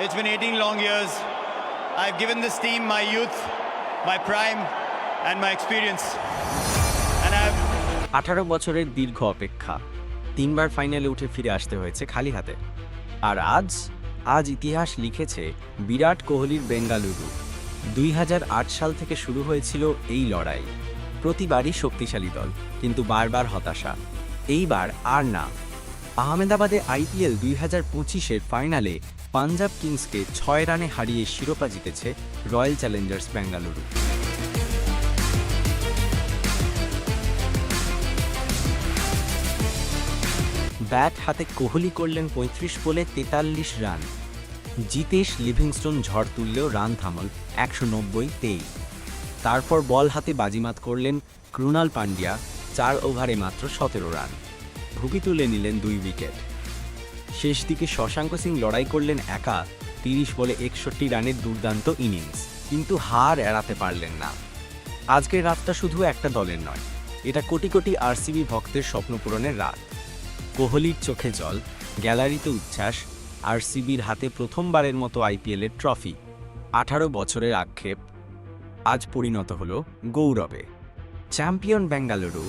It's been 18 long years. I've given this team my youth, my prime, and my experience. And I've আঠারো বছরের দীর্ঘ অপেক্ষা। তিনবার ফাইনালে উঠে ফিরে আসতে হয়েছে খালি হাতে। আর আজ আজ ইতিহাস লিখেছে বিরাট কোহলির বেঙ্গালুরু। দুই হাজার আট সাল থেকে শুরু হয়েছিল এই লড়াই। প্রতিবারই শক্তিশালী দল কিন্তু বারবার হতাশা। এইবার আর না। আহমেদাবাদে আইপিএল দুই হাজার পঁচিশের ফাইনালে পাঞ্জাব কিংসকে ছয় রানে হারিয়ে শিরোপা জিতেছে রয়্যাল চ্যালেঞ্জার্স বেঙ্গালুরু ব্যাট হাতে কোহলি করলেন পঁয়ত্রিশ বলে তেতাল্লিশ রান। জিতেশ লিভিংস্টোন ঝড় তুললেও রান থামল একশো নব্বই তেই। তারপর বল হাতে বাজিমাত করলেন ক্রুনাল পান্ডিয়া চার ওভারে মাত্র সতেরো রান। ভুগি তুলে নিলেন দুই উইকেট। শেষ দিকে শশাঙ্ক সিং লড়াই করলেন একা, তিরিশ বলে একষট্টি রানের দুর্দান্ত ইনিংস, কিন্তু হার এড়াতে পারলেন না। আজকের রাতটা শুধু একটা দলের নয়, এটা কোটি কোটি আরসিবি ভক্তের স্বপ্ন পূরণের রাত। কোহলির চোখে জল, গ্যালারিতে উচ্ছ্বাস, আরসিবির হাতে প্রথমবারের মতো আইপিএলের ট্রফি, আঠারো বছরের আক্ষেপ, আজ পরিণত হল গৌরবে। চ্যাম্পিয়ন বেঙ্গালুরু